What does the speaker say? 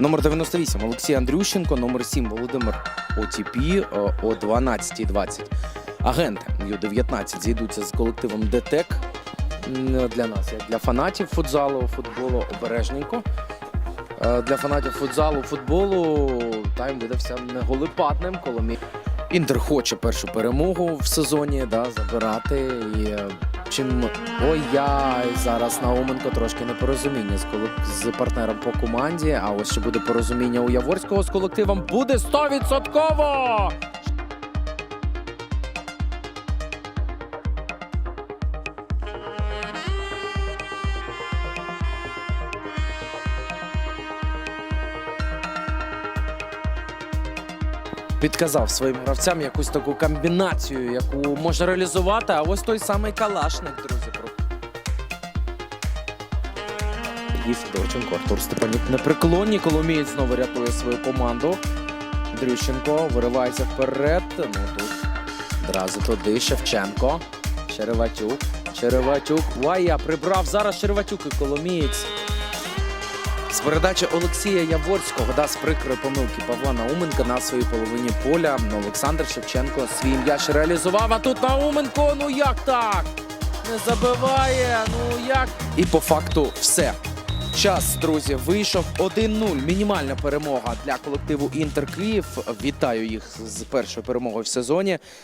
Номер 98 Олексій Андрющенко, номер 7 Володимир ОТП е, о 12.20. Агенти Ю-19 зійдуться з колективом ДТЕК для нас, як для фанатів футзалу, футболу обережненько. Е, Для фанатів футзалу, футболу тайм видався неголипатним, коли мі... Інтер хоче першу перемогу в сезоні да, забирати. І е, чим ой я зараз Науменко трошки непорозуміння з колек- з партнером по команді. А ось ще буде порозуміння у Яворського з колективом. Буде 100%! Підказав своїм гравцям якусь таку комбінацію, яку може реалізувати. А ось той самий Калашник, друзі. Сергій Федорченко, Артур Степанюк непреклонні. Коломієць знову рятує свою команду. Дрющенко виривається вперед. Ну тут одразу туди Шевченко. Череватюк. Череватюк. Вая прибрав зараз Череватюк і Коломієць. З передачі Олексія Яворського да, з прикрої помилки Павла Науменка на своїй половині поля. Олександр Шевченко свій м'яч реалізував. А тут Науменко, ну як так? Не забиває, ну як? І по факту все. Час, друзі, вийшов 1-0. Мінімальна перемога для колективу Інтер Київ. Вітаю їх з першою перемогою в сезоні.